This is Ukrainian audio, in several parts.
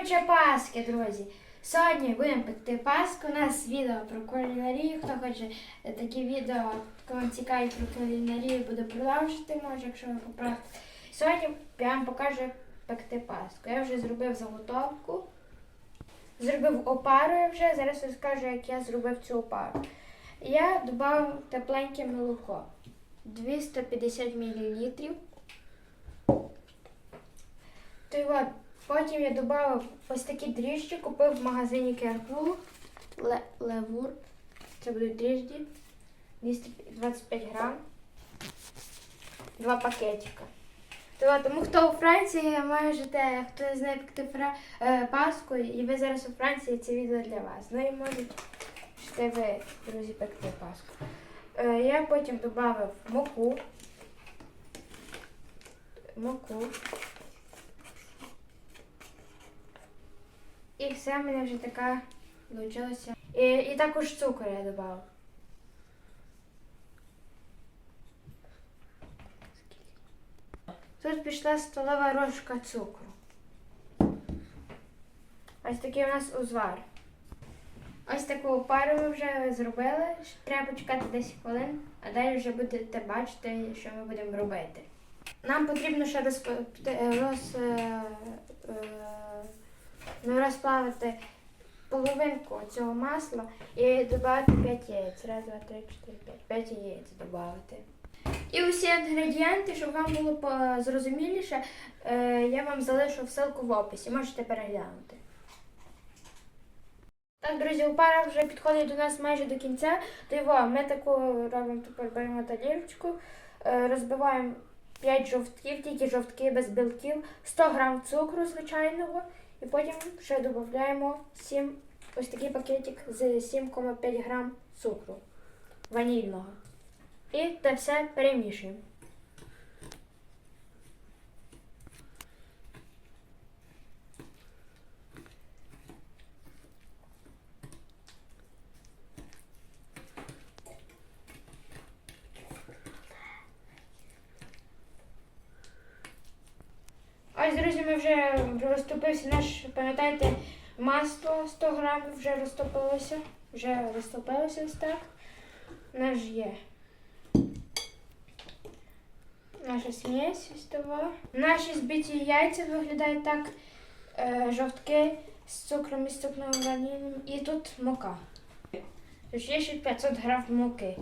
хоче паски, друзі. Сьогодні будемо пекти паску. У нас відео про кулінарію. Хто хоче такі відео, кому цікаві про кулінарію, буде продовжити, може, якщо ви поправите. Сьогодні я вам покажу, як пекти паску. Я вже зробив заготовку. Зробив опару я вже. Зараз розкажу, як я зробив цю опару. Я додав тепленьке молоко 250 мл. То й от, потім я додав ось такі дріжджі, купив в магазині Керкул Ле, Левур. Це будуть дріжджі. 225 грам. Два пакетика. То, тому хто у Франції можете, хто не знає пекти е, паску, і ви зараз у Франції, це відео для вас. Ну і можете ви, друзі, пекти паску. Е, я потім додав муку. Муку. І все в мене вже така вийшлося. І, і також цукор я додав. Тут пішла столова ложка цукру. Ось такий у нас узвар. Ось таку пару ми вже зробили. Треба почекати 10 хвилин, а далі вже будете бачити, що ми будемо робити. Нам потрібно ще розп... роз... ну, розплавити половинку цього масла і додати 5 яєць. Раз, два, три, чотири, п'ять. 5 яєць додати. І усі інгредієнти, щоб вам було зрозуміліше, е, я вам залишу ссылку в описі. Можете переглянути. Так, друзі, опара вже підходить до нас майже до кінця. Його ми таку робимо тепер беремо тарілочку, е, розбиваємо 5 жовтків, тільки жовтки без білків, 100 грам цукру звичайного, і потім ще додаємо 7, ось такий пакетик з 7,5 грам цукру ванільного. І це все перемішуємо. Ось, друзі, ми вже розтопився наш, пам'ятаєте, масло 100 грамів вже розтопилося. Вже розтопилося ось так. Наш є. Наша смесь ось того. Наші збиті яйця виглядають так. Е, жовтки з цукром і з цукром ванільним. І тут мука. Є ще 500 грам муки.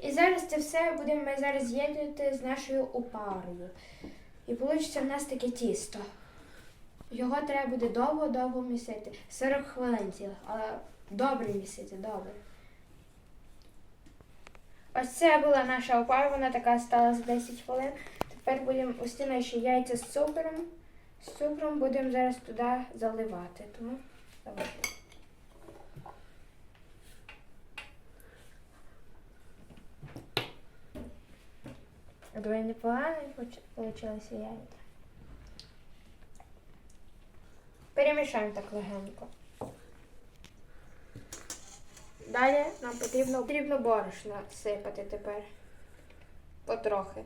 І зараз це все будемо ми зараз з'єднувати з нашою опарою. І вийде в нас таке тісто. Його треба буде довго-довго місити. 40 хвилин цілих, але добре місити, добре. Ось це була наша опара, вона така стала за 10 хвилин. Тепер будемо ці наші яйця з цукром. З цукром будемо зараз туди заливати. Тому давайте. Думаю, непогано вийшло яйця. Перемішаємо так легенько. Далі нам потрібно, потрібно борошно сипати тепер. Потрохи.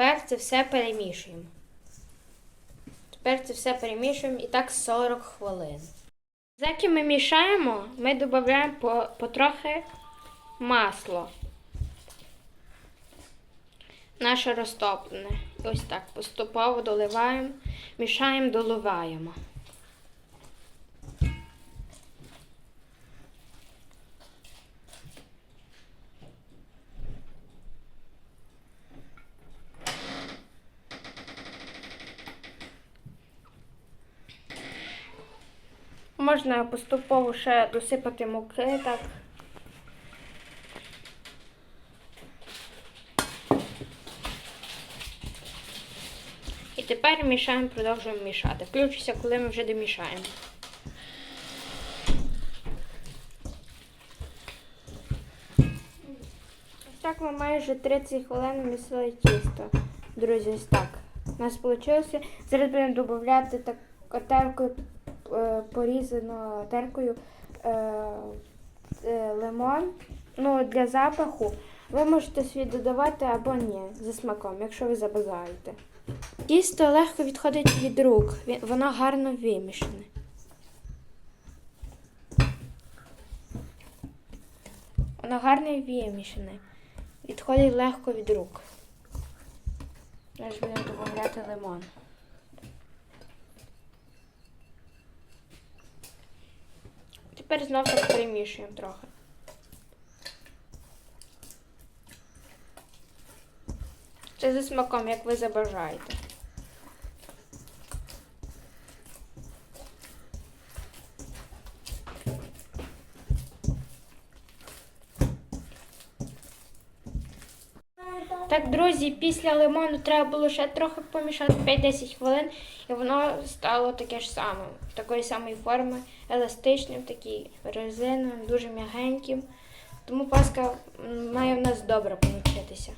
Тепер це все перемішуємо. Тепер це все перемішуємо і так 40 хвилин. Заки ми мішаємо, ми додаємо по, потрохи масло. Наше розтоплене. Ось так поступово доливаємо, мішаємо, доливаємо. Можна поступово ще досипати муки так. І тепер мішаємо, продовжуємо мішати. Включиться, коли ми вже домішаємо. Ось так ми майже 30 хвилин місили тісто. Друзі, ось так. У нас вийшло. Зараз будемо додати так котеркою порізано теркою е, е, лимон. Ну, для запаху. Ви можете свій додавати або ні, за смаком, якщо ви забажаєте. Тісто легко відходить від рук, воно гарно вимішане. Воно гарно вимішане. Відходить легко від рук. Зараз будемо додати лимон. Тепер знов так перемішуємо трохи. Це за смаком, як ви забажаєте. Так, друзі, після лимону треба було ще трохи помішати 5-10 хвилин, і воно стало таке ж саме, такої самої форми, еластичним, такий резиновим, дуже м'ягеньким. Тому паска має в нас добре получитися.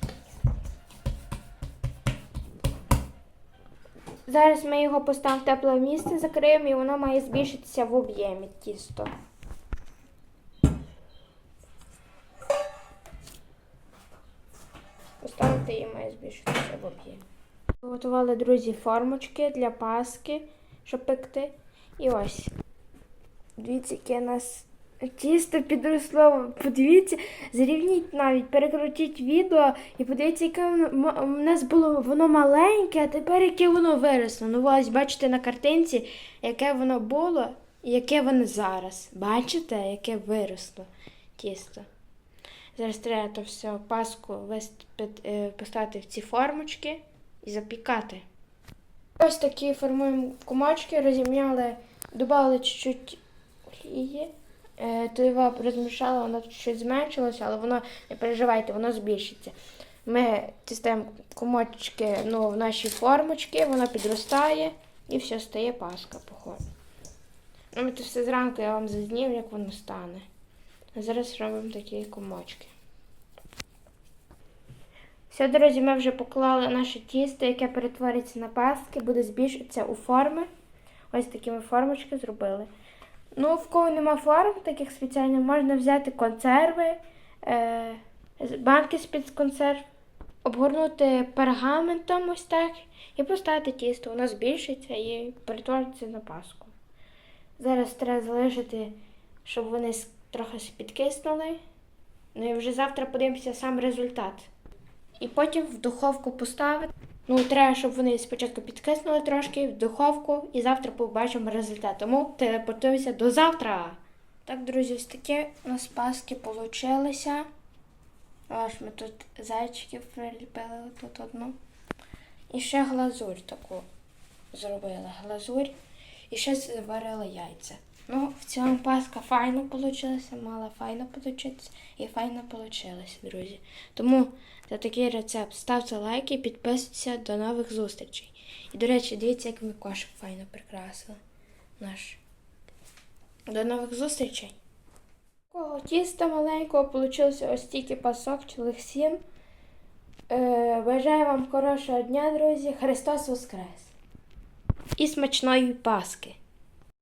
Зараз ми його поставимо в тепле місце, закриємо і воно має збільшитися в об'ємі тісто. Поставити і має збільшитися в об'ємі. Готували, друзі, формочки для паски, щоб пекти. І ось. Дивіться, яке у нас тісто підросло. Подивіться, зрівніть навіть, перекрутіть відео і подивіться, яке воно у нас було воно маленьке, а тепер яке воно виросло. Ну ось бачите на картинці, яке воно було і яке воно зараз. Бачите, яке виросло тісто. Зараз треба все паску е, поставити в ці формочки і запікати. Ось такі формуємо комочки, розім'яли, додали чуть-чуть олії. Е, то його розмішали, воно чуть зменшилося, але воно не переживайте, воно збільшиться. Ми тістаємо комочки ну, в наші формочки, воно підростає і все стає паска, походу. Ну, це все зранку я вам зазнів, як воно стане. Зараз робимо такі комочки. Все, друзі, ми вже поклали наше тісто, яке перетвориться на паски, буде збільшитися у форми. Ось такі ми формочки зробили. Ну, в кого нема форм таких спеціальних, можна взяти консерви, е, банки з-під консерв, обгорнути пергаментом ось так і поставити тісто. Воно збільшиться і перетвориться на паску. Зараз треба залишити, щоб вони трохи підкиснули. Ну і вже завтра подивимося сам результат. І потім в духовку поставити. Ну, треба, щоб вони спочатку підкиснули трошки в духовку, і завтра побачимо результат. Тому телепортуємося до завтра. Так, друзі, ось такі у нас паски получилися. Ось ми тут зайчиків приліпили тут одну. І ще глазурь таку зробили. Глазурь. І ще заварили яйця. Ну, в цілому паска файно вийшла, мала файно получитися і файно вийшло, друзі. Тому за такий рецепт ставте лайки, підписуйтесь до нових зустрічей. І, до речі, дивіться, як ми кошик файно прикрасили. Наш. До нових зустрічей. Такого тіста маленького вийшло ось тільки пасок, цілих сім. Е, бажаю вам хорошого дня, друзі. Христос Воскрес! І смачної Паски!